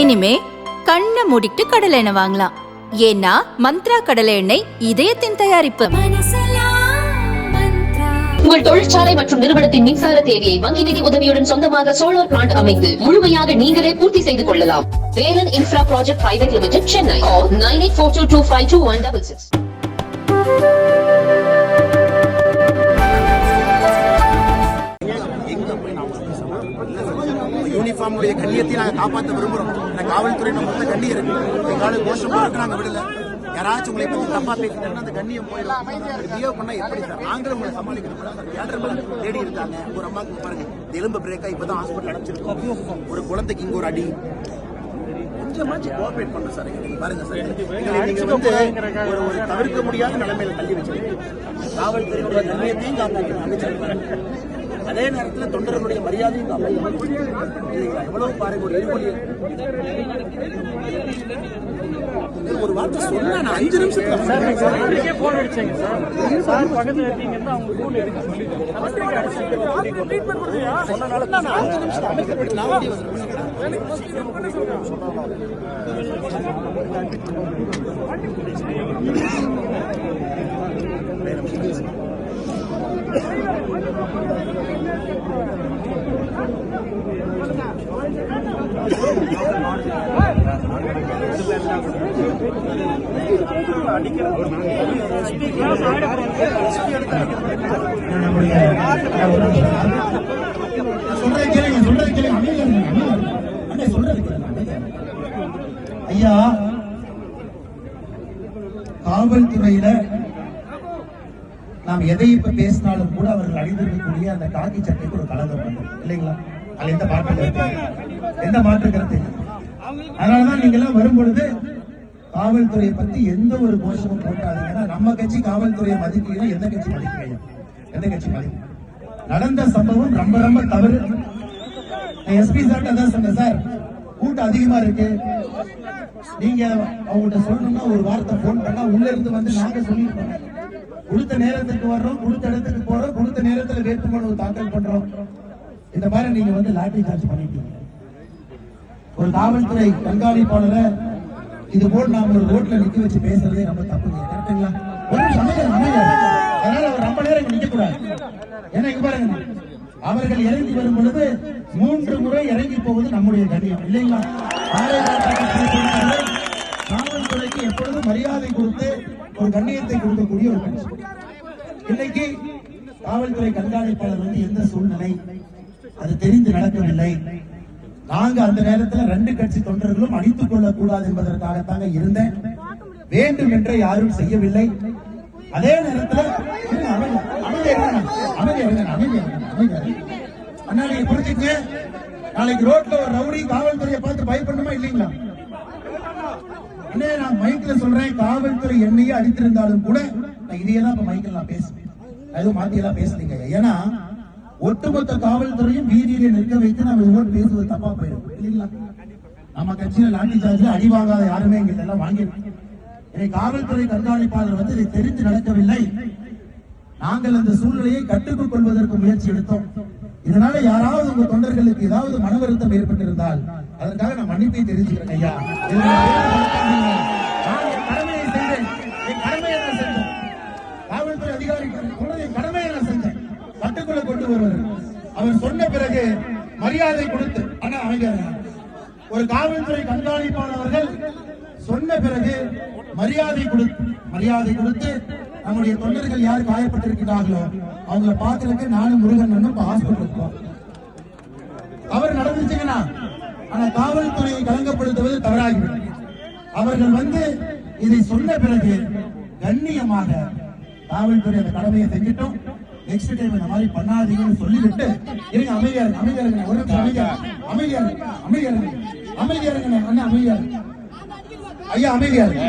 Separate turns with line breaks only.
இனிமே கண்ணை மூடிட்டு கடலை எண்ணெய் வாங்கலாம். ஏன்னா மந்த்ரா கடலை எண்ணெய் இதயத்தின் தயாரிப்பு.
உங்கள் தொழிற்சாலை மற்றும் நிறுவனத்தின் மின்சார தேவையை வங்கி நிதி உதவியுடன் சொந்தமாக சோலார் பிளான்ட் அமைத்து முழுமையாக நீங்களே பூர்த்தி செய்து கொள்ளலாம். Velan infra project private limited Chennai nine eight four two two five two one double six
யூனிஃபார்முடைய கண்ணியத்தை நாங்கள் காப்பாற்ற விரும்புகிறோம் இந்த காவல்துறை நம்ம வந்து கண்ணியம் இருக்கு எங்களால் கோஷம் போட்டு நாங்கள் விடல. யாராச்சும் உங்களை பற்றி தப்பா பேசிட்டாங்கன்னா அந்த கண்ணியம் போயிடும் பிஹேவ் பண்ணா எப்படி சார்? நாங்களும் உங்களை சமாளிக்கணும். தேட்டர் தேடி இருக்காங்க. ஒரு அம்மாவுக்கு பாருங்க எலும்பு பிரேக்கா இப்பதான் ஹாஸ்பிட்டல் அடைச்சிருக்கோம். ஒரு குழந்தைக்கு இங்க ஒரு அடி. கொஞ்சமாச்சும் கோஆபரேட் பண்ண சார். நீங்க பாருங்க சார். எங்களை நீங்க வந்து ஒரு ஒரு தவிர்க்க முடியாத நிலைமையில தள்ளி வச்சிருக்கீங்க. காவல்துறையுடைய கண்ணியத்தையும் காப்பாற்றணும் அதே நேரத்துல தொண்டர்களுடைய மரியாதையும் காப்பாற்றணும் இல்லைங்களா எவ்வளவு பாருங்க ஒரு எரிபொலி ஒரு வார்த்தை சொன்னா நான் அஞ்சு நிமிஷத்துல
உங்களுக்கே போன் அடிச்சாங்க சார். சார் பக்கத்துல இருக்கீங்கன்னா அவங்க போன் எடுக்க
சொன்னனால நான் அஞ்சு நிமிஷம் அமைக்கப்பட்டு நான் ஓடி வந்தேன். சொல்றதை கேளுங்க சொல்றதை கேளுங்க அமைதியா இருங்க, அமைதியா இருங்க. அண்ணே, சொல்றதை கேளுங்க, அமைதியா இருங்க. ஐயா காவல்துறையில நாம் எதை இப்ப பேசினாலும் கூட அவர்கள் அணிந்திருக்கக்கூடிய அந்த காக்கி சட்டைக்கு ஒரு கலகம் இல்லைங்களா? அது எந்த மாற்று கருத்து? எந்த மாற்று கருத்து? அதனாலதான் நீங்க எல்லாம் வரும் பொழுது காவல்துறையை பத்தி எந்த ஒரு கோஷமும் போட்டாது ஏன்னா நம்ம கட்சி காவல்துறையை மதிக்கலைன்னா எந்த கட்சி மதிக்கலையா எந்த கட்சி மதிக்கும் நடந்த சம்பவம் ரொம்ப ரொம்ப தவறு. எஸ்பி சார் அதான் சொன்னேன் சார் கூட்டம் அதிகமா இருக்கு. நீங்க அவங்கள்ட்ட சொல்லணும்னா ஒரு வார்த்தை போன் பண்ணா உள்ள இருந்து வந்து நாங்க சொல்லிருக்கோம் கொடுத்த நேரத்துக்கு வர்றோம் கொடுத்த இடத்துக்கு போறோம் கொடுத்த நேரத்துல வேட்புமனு தாக்கல் பண்றோம். இந்த மாதிரி நீங்க வந்து லாட்டரி சார்ஜ் பண்ணிட்டீங்க. ஒரு காவல்துறை கண்காணிப்பாளரை இது போல் நாம ஒரு ரோட்ல நிக்க வச்சு பேசுறதே ரொம்ப தப்பு கரெக்டுங்களா? ஒரு நிமிஷம் அதனால அவர் ரொம்ப நேரம் நிக்க கூடாது ஏன்னா இங்க பாருங்க. அவர்கள் இறங்கி வரும் பொழுது மூன்று முறை இறங்கி போவது நம்முடைய கண்ணியம் இல்லைங்களா? காவல்துறைக்கு எப்பொழுதும் மரியாதை கொடுத்து ஒரு கண்ணியத்தை கொடுக்கக்கூடிய ஒரு கட்சி. இன்னைக்கு காவல்துறை கண்காணிப்பாளர் வந்து எந்த சூழ்நிலை? அது தெரிந்து நடக்கவில்லை. நாங்க அந்த நேரத்துல ரெண்டு கட்சி தொண்டர்களும் அடித்துக் கொள்ளக் கூடாது என்பதற்காகத்தாங்க இருந்தேன். வேண்டும் என்று யாரும் செய்யவில்லை. அதே நேரத்துல இருங்க, அமைதி- அண்ணா புரிஞ்சுக்க நாளைக்கு ரோட்ல ஒரு ரவுடி காவல்துறையை பார்த்து பயப்படணுமா இல்லைங்களா? அண்ணே நான் மைக்ல சொல்றேன் காவல்துறை என்னையே அடித்திருந்தாலும் கூட நான் இதையெல்லாம் இப்ப மைக்கில் நான் பேசுவேன். அதுவும் எதுவும் மாத்தி பேசுறீங்க ஏன்னா ஒட்டுமொத்த காவல்துறையும் வீதியிலே நிற்க வைத்து நம்ம இதுபோல் பேசுவது தப்பா போயிடும். இல்லைங்களா? நம்ம கட்சியில லாண்டி சார்ஜ் அடி வாங்காத யாருமே இங்க எல்லாம் வாங்கியிருக்கோம் காவல்துறை கண்காணிப்பாளர் வந்து இதை தெரிந்து நடக்கவில்லை. நாங்கள் அந்த சூழ்நிலையை கட்டுக்குள் கொள்வதற்கு முயற்சி எடுத்தோம். இதனால யாராவது உங்க தொண்டர்களுக்கு ஏதாவது மன வருத்தம் ஏற்பட்டிருந்தால் அதற்காக நான் மன்னிப்பை தெரிஞ்சுக்கிறேன் ஐயா இதில் நான் என் கடமையை செய்தேன் என் கடமையை நான் செஞ்சேன் காவல்துறை அதிகாரி சொன்னது என் கடமையை நான் செஞ்சேன் கட்டுக்குள்ள கொண்டு வருவது அவர் சொன்ன பிறகு மரியாதை கொடுத்து ஆனா அமைதியா ஒரு காவல்துறை கண்காணிப்பாளர்கள் சொன்ன பிறகு மரியாதை கொடுத்து மரியாதை கொடுத்து நம்முடைய தொண்டர்கள் யார் காயப்பட்டிருக்கிறார்களோ அவங்கள பாக்குறதுக்கு நானும் முருகன் அண்ணனும் இப்ப ஹாஸ்பிட்டலுக்கு போறோம். தவறு நடந்துச்சுங்கன்னா ஆனா காவல்துறையை கலங்கப்படுத்துவது தவறாகிவிடும். அவர்கள் வந்து இதை சொன்ன பிறகு கண்ணியமாக காவல்துறை அந்த கடமையை செஞ்சிட்டோம். நெக்ஸ்ட் டைம் இந்த மாதிரி பண்ணாதீங்கன்னு சொல்லிவிட்டு இருங்க அமைதியா இருங்க அமைதியா இருங்க ஒரு நிமிஷம் அமைதியா அமைதியா இருங்க அமைதியா இருங்க அமைதியா இருங்க அண்ணா அமைதியா இருங்க ஐயா அமைதியா இருங்க